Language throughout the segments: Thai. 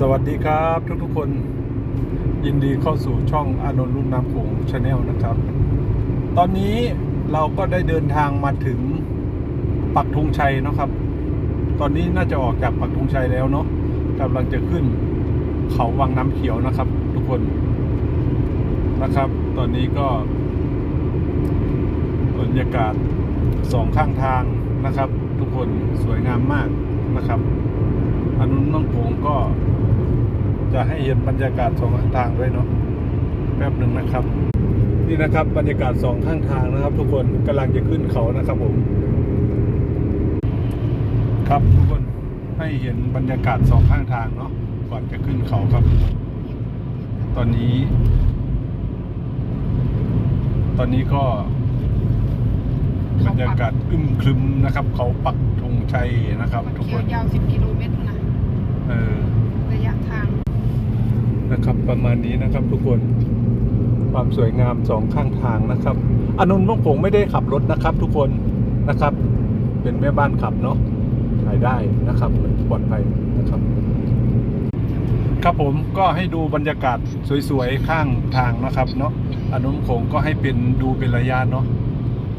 สวัสดีครับทุกทุกๆคนยินดีเข้าสู่ช่องอานนท์ลุ่มน้ำโขงชาแนลนะครับ ตอนนี้เราก็ได้เดินทางมาถึงปักธงชัยนะครับ ตอนนี้น่าจะออกจากปักธงชัยแล้วเนาะกำลังจะขึ้นเขาวังน้ำเขียวนะครับ ทุกคนนะครับ ตอนนี้ก็บรรยากาศสองข้างทางนะครับ ทุกคนสวยงามมากนะครับอนนู้นน้องโงก็ จะให้เห็นบรรยากาศสองข้างทางด้วยเนาะแป๊บหนึ่งนะครับ นี่นะครับบรรยากาศสองข้างทางนะครับ ทุกคนกำลังจะขึ้นเขานะครับผม ครับทุกคนให้เห็นบรรยากาศสองข้างทางเนาะก่อนจะขึ้นเขาครับ ตอนนี้ ตอนนี้ก็บรรยากาศอึมครึมนะครับ เขาปักธงชัยนะครับ ทุกเขีคยวนยาว10กิโลเมตรนะเออระยะทาง นะครับประมาณนี้นะครับทุกคนความสวยงามสองข้างทางนะครับอานนม่วงผงไม่ได้ขับรถนะครับทุกคนนะครับ เป็นแม่บ้านขับเนาะถ่ายได้นะครับปลอดภัยนะครับ ครับผมก็ให้ดูบรรยากาศสวยๆข้างทางนะครับเนาะอานนท์ผงก็ให้เป็นดูเป็นระยะเนาะ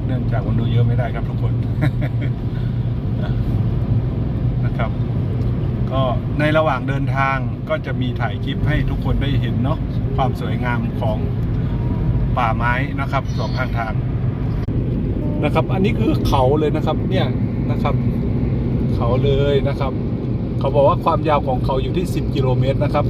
เนื่องจากมันดูเยอะไม่ได้ครับทุกคนนะครับ ก็ในระหว่างเดินทางก็จะมีถ่ายคลิปให้ทุกคนได้เห็นเนาะความสวยงามของป่าไม้นะครับสองข้างทางนะครับ อันนี้คือเขาเลยนะครับเนี่ยนะครับ เขาเลยนะครับ เขาบอกว่าความยาวของเขาอยู่ที่ 10 กิโลเมตรนะครับ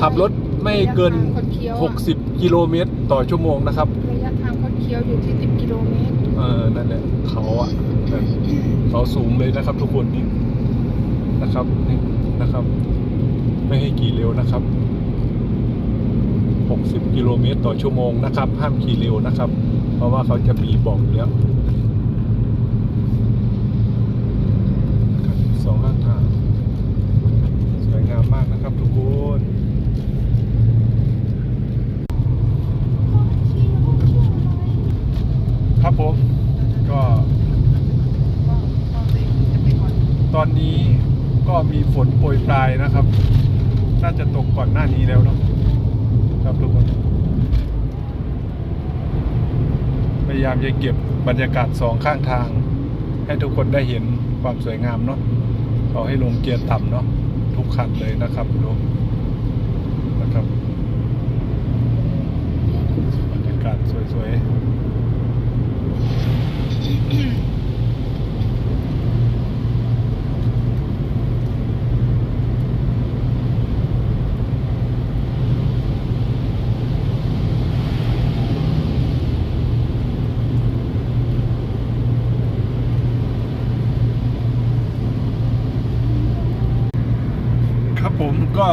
ขับรถไม่เกินระยะทางคดเคี้ยวอะ60 กิโลเมตรต่อชั่วโมงนะครับระยะทางคดเคี้ยวอยู่ที่ 10 กิโลเมตรเออนั่นแหละเขาอะนั่นเขาสูงเลยนะครับทุกคนนี่ นะครับนนะครับ ไม่ให้ขี่เร็วนะครับ 60 กิโลเมตรต่อชั่วโมงนะครับ ห้ามขี่เร็วนะครับ เพราะว่าเขาจะมีบอกอยู่แล้วสองข้างทางสวยงามมากนะครับทุกคนครับผมก็ ตอนนี้ ก็มีฝนโปรยปลายนะครับ น่าจะตกก่อนหน้านี้แล้วเนาะครับทุกคนพยายามจะเก็บบรรยากาศสองข้างทาง ให้ทุกคนได้เห็นความสวยงามเนาะเขาให้ลงเกียร์ต่ำเนาะทุกคันเลยนะครับดูนะครับบรรยากาศสวยๆ ผมก็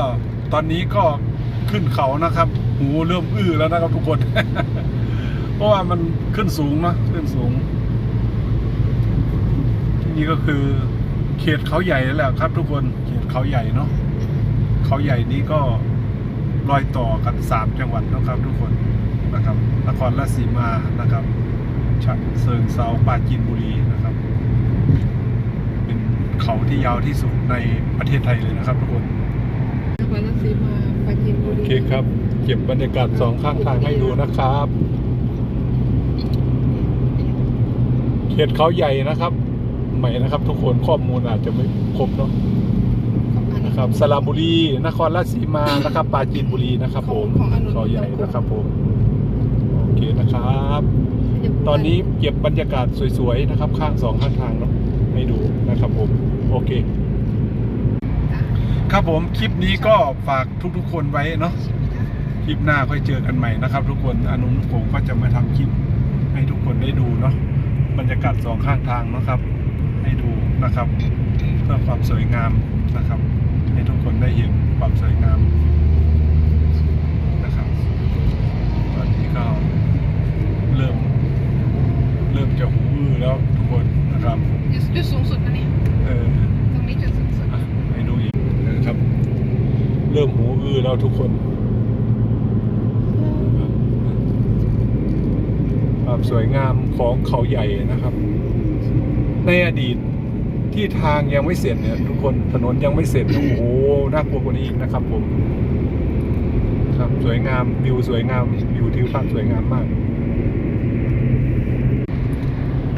ตอนนี้ก็ขึ้นเขานะครับ หูเริ่มอื้อแล้วนะครับทุกคน เพราะว่ามันขึ้นสูงนะขึ้นสูง นี่ก็คือ เขตเขาใหญ่แล้วแหละครับ ทุกคนเขตเขาใหญ่เนาะเขาใหญ่นี้ก็รอยต่อกันสามจังหวัดนะครับ ทุกคนนะครับนครราชสีมานะครับฉะเชิงเซาปราจีนบุรีนะครับ เป็นเขาที่ยาวที่สุดในประเทศไทยเลยนะครับ ทุกคน รราชสีมาปราจีนบุโอรี เคครับ เก็บบรรยากาศสองข้างทางให้ดูนะครับ เขตเขาใหญ่นะครับ ใหม่นะครับ ทุกคนข้อมูลอาจจะไม่ครบเนาะนะครับสระบุรี นครราชสีมานะครับปราจีนบุรีนะครับ ผมของอนุ เขาใหญ่นะครับผมโอเคนะครับ ตอนนี้เก็บบรรยากาศสวยๆนะครับ ข้างสองข้างทางเนาะให้ดูนะครับผม โอเค ครับผมคลิปนี้ก็ฝากทุกๆ คนไว้เนาะคลิปหน้าค่อยเจอกันใหม่นะครับ ทุกคนอนุมผมก็จะมาทำคลิปให้ทุกคนได้ดูเนาะบรรยากาศสองข้างทางเนาะครับ ให้ดูนะครับเพื่อความสวยงามนะครับ ให้ทุกคนได้เห็นความสวยงามนะครับ ตอนนี้ก็เริ่ม เริ่มจะหูอื้อแล้วทุกคนนะครับ จุดสูงสุดนะเนี่ย เออ ตรงนี้จุดสูงสุด อะให้ดูอีกนะครับ เริ่มหูอื้อแล้วทุกคนความสวยงามของเขาใหญ่นะครับ ในอดีตที่ทางยังไม่เสร็จเนี่ยทุกคนถนนยังไม่เสร็จโอ้โหน่ากลัวกว่านี้อีกนะครับ ผม ครับสวยงามวิวสวยงามวิวทิวทัศน์สวยงามมาก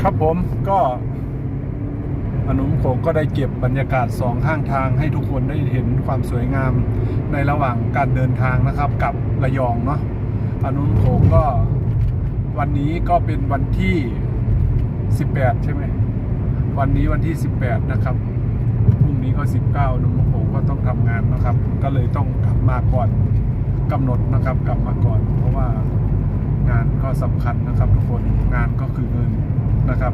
ครับผมก็ อนุมโขงก็ได้เก็บบรรยากาศสองข้างทางให้ทุกคนได้เห็นความสวยงามในระหว่างการเดินทางนะครับกับระยองเนาะอนุมโขงก็วันนี้ก็เป็นวันที่ 18 ใช่ไหมวันนี้วันที่ 18 นะครับพรุ่งนี้ก็ 19นุมโขงก็ต้องทำงานนะครับ ก็เลยต้องกลับมาก่อนกำหนดนะครับกลับมาก่อน เพราะว่างานก็สำคัญนะครับทุกคนงานก็คือเงินนะครับ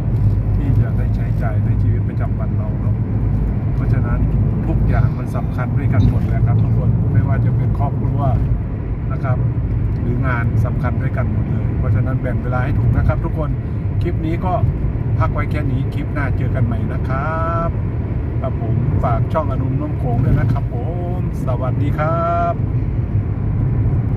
ที่จะได้ใช้จ่ายในชีวิตประจำวันเราเนาะเพราะฉะนั้นทุกอย่างมันสำคัญด้วยกันหมดเลยครับทุกคนไม่ว่าจะเป็นครอบครัวนะครับ หรืองานสำคัญด้วยกันหมดเลย เพราะฉะนั้นแบ่งเวลาให้ถูกนะครับ ทุกคนคลิปนี้ก็พักไว้แค่นี้คลิปหน้าเจอกันใหม่นะครับครับผมฝากช่องอนุนน้มโขงด้วยนะครับผม สวัสดีครับ